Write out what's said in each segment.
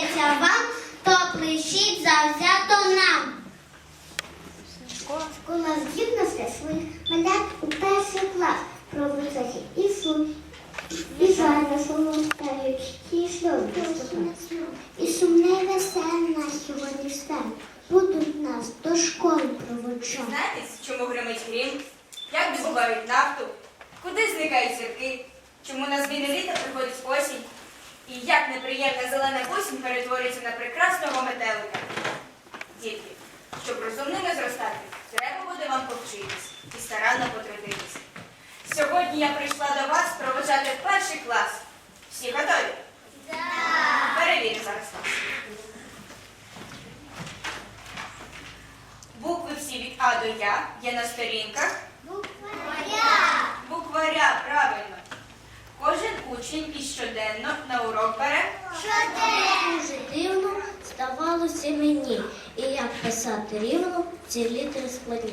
дається вам, то плещіть завзято нам. Школа здібності своїх малят у перший клас про високі і суть. І жарно солостають, і шльоби І сумне і веселе нас сьогодні стане. Будуть нас до школи проводжати. Знаєте, чому гримить грім? Як добувають нафту? Куди зникають зірки? Чому на зміни літа приходить осінь? І як неприємна зелена осінь перетворюється на прекрасного метелика? Дітки, щоб розумними зростати, треба буде вам повчитись і старанно потрудитись. Сьогодні я прийшла до вас проведжати перший клас. Всі готові? Так. Перевірю зараз вас. Букви всі від А до Я є на сторінках. Букваря, правильно. Учень і щоденно на урок бере. Дуже дивно ставалося мені, і як писати рівно ці літери складні.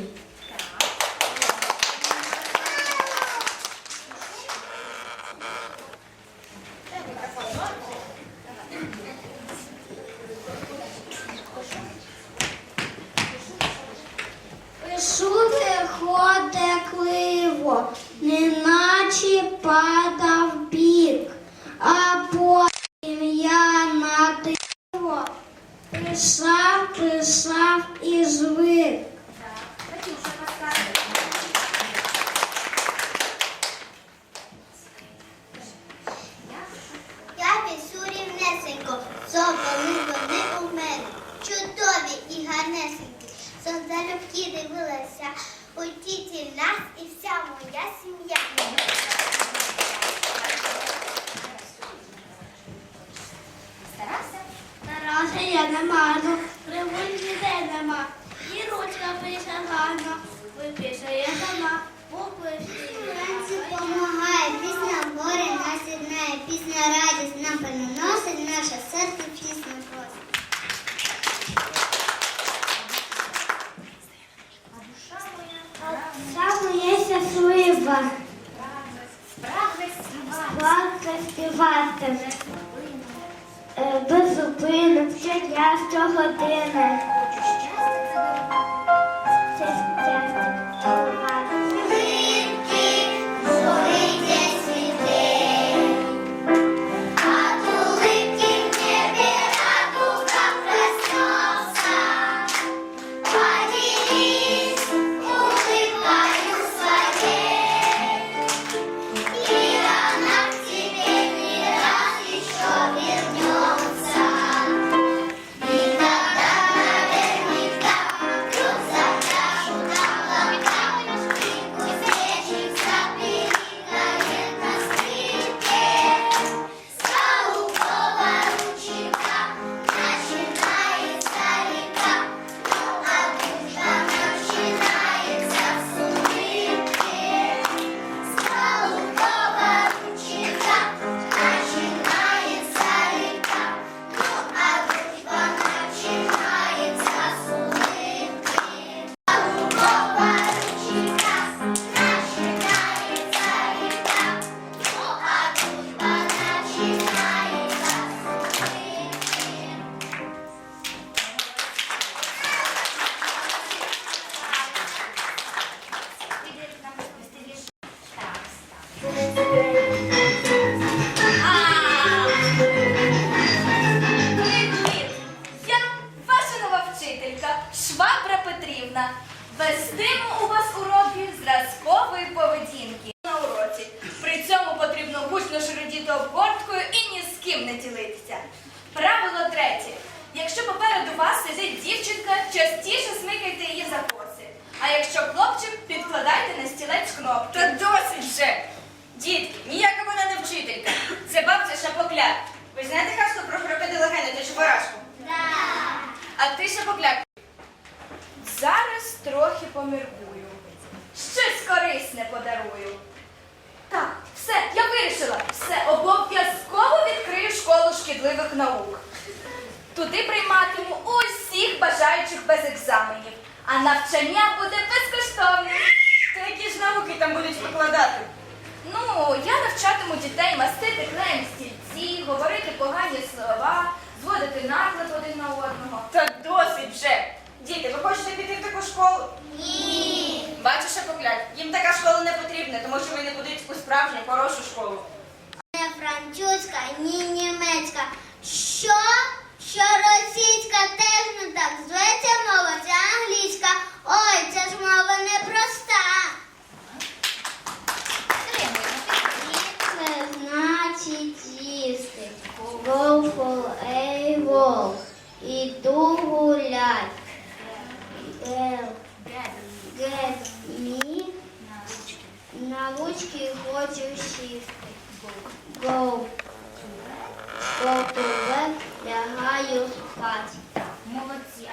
Пишу рівнесенько, зобали вони у мене, чудові і гарнесенькі. Залюбки дивилася у тіті нас і вся моя сім'я. Старався? Я немарно, кривуль ніде нема. І ручка пише гарно, виписує сама, букви. Вранці помагає, пісня горе нас єднає, пісня радість нам приносить, наше серце пісню трохи поміркую. Щось корисне подарую. Так, все, я вирішила. Все, обов'язково відкрию школу шкідливих наук. Туди прийматиму усіх бажаючих без екзаменів, а навчання буде безкоштовним. Та які ж науки там будуть викладати? Ну, я навчатиму дітей мастити клеєм стільці, говорити погані слова, зводити наклад один на одного. Та досить вже. Діти, ви хочете піти в таку школу? Ні. Бачиш, поглядь, їм така школа не потрібна, тому що вони будуть у справжню хорошу школу. Не французька, ні німецька. Що? Що російська теж не так зветься мова, це англійська. Ой, це ж мова непроста. Це значить їсти. For a walk. Іду гулять. Get, me. На ручки хочу сісти. Go. Go to bed, лягаю спати. Молодці.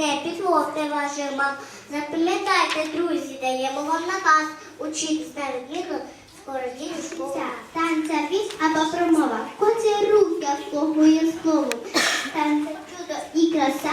Не підводьте ваших мам. Запам'ятайте, друзі, даємо вам наказ. Учіть на відміну, скоро діти. Танця вісь або промова. Коці рух я слугує словом. Танця чудо і краса,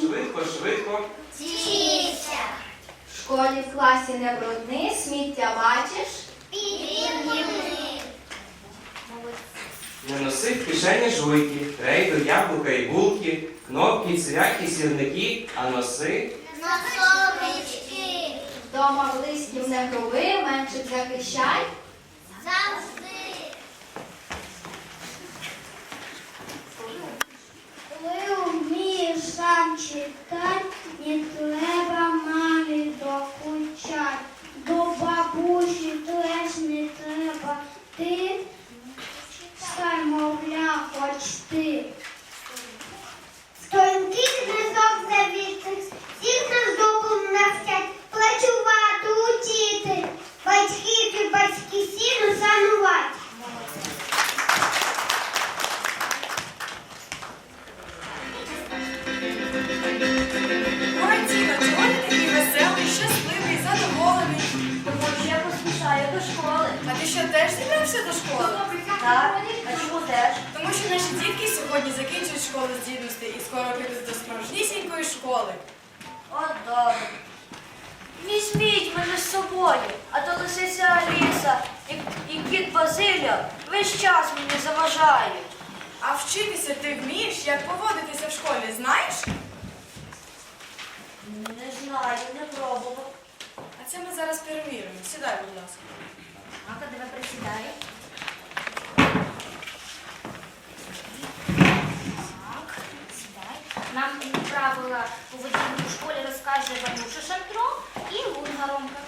Швидко, швидко. Вчися. В школі в класі не брудни, сміття бачиш. Підрівняни. Не носи в кишені жуйки, рейду, яблука і булки, кнопки, цвяхи, сірники, а носи. Носовички. Дома в не роби, менше захищай. Сам ти що теж зібрався до школи? Так, а чому теж? Тому що наші дітки сьогодні закінчують школу здібностей і скоро підуть до справжнісінької школи. От добре. Візьміть мене з собою, а то лисиця Аліса і, і кіт Базилія весь час мені заважають. А вчитися ти вмієш, як поводитися в школі, знаєш? Не знаю, не пробував. А це ми зараз перевіримо. Сідай, будь ласка. А тебе присідає. Так, сідай. Нам правила поведінки в школі розкаже Ванюша Шантро і Гунгаромка.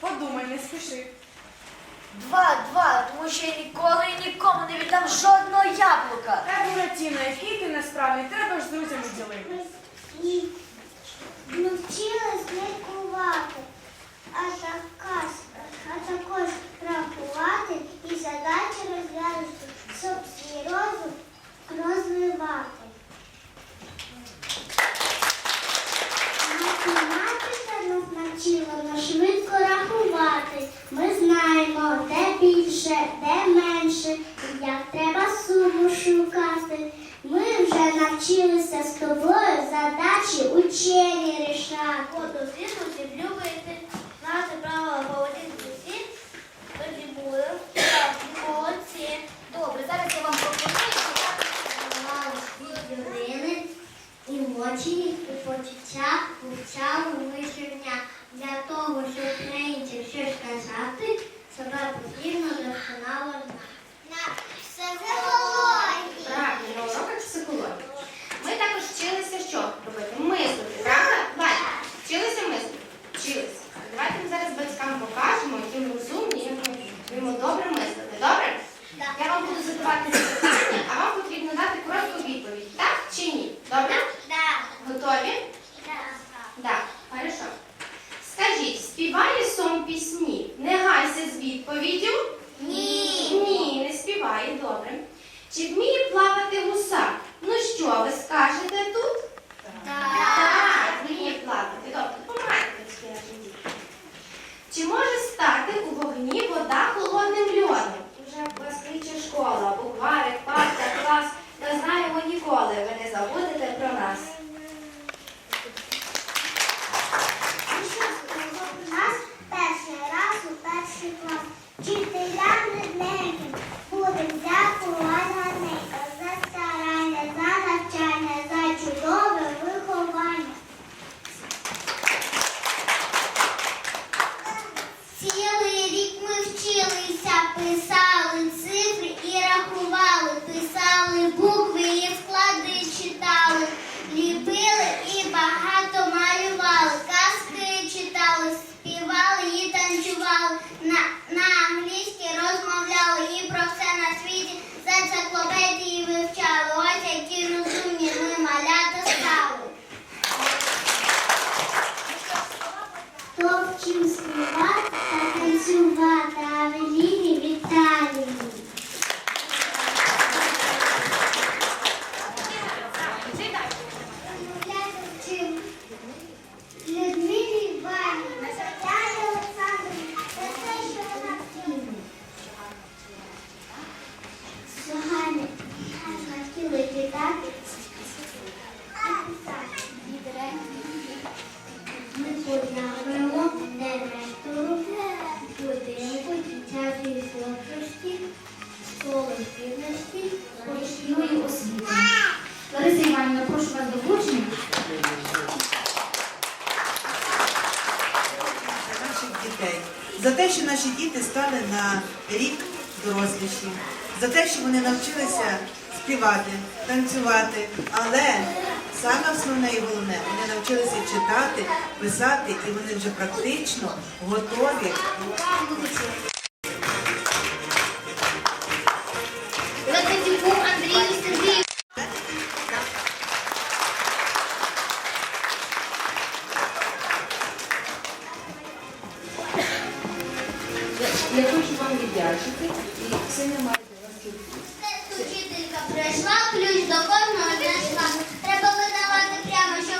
Подумай, не спіши. Два, два, тому що я ніколи і нікому не віддам жодного яблука. Та, Буратіно, який ти несправний, треба ж з друзями ділити. Ні. Навчилась лікувати, а також, а також рахувати і задачі розв'язувати, щоб свій розум розвивати. Нас навчила швидко рахувати. Ми знаємо, де більше, де менше, як треба суму шукати. Ми вже навчилися з тобою задачі учені рішати. Фото звісно, любити, знати правила поведінки всі, тоді буде. Молодці. Добре, зараз я вам пропоную читати. Юрини, емоції і почуття вивчали ми щодня. Для того, щоб українцям щось сказати, себе потрібно досконало знати. Психологія. Правильно, на уроках психології. Ми також вчилися що робити? Мислити, правда? Ваня, вчилися мислити? Вчилися. Давайте ми зараз батькам покажемо, які ми розумні, як ми вміємо добре мислити. Добре? Так. Я вам буду задавати запитання, а вам потрібно дати коротку відповідь. Так чи ні? Добре? Так. Готові? Так, хорошо. Скажіть, співає сон пісні, не гайся з відповіддю? Ні. Ні, не співає, добре. Чи вміє плавати гусак? Ну що, ви скажете тут? Так, вміє плавати. Добре, допомагайте трішки нашим дітям. Чи може у вода холодним льодом? Lisa. За те, що наші діти стали на рік доросліші, за те, що вони навчилися співати, танцювати, але саме основне і головне, вони навчилися читати, писати, і вони вже практично готові. Я хочу вам віддячити і сильно маю до вас любов. Вчителька прийшла, ключ до кожного знайшла. Треба видавати прямо, що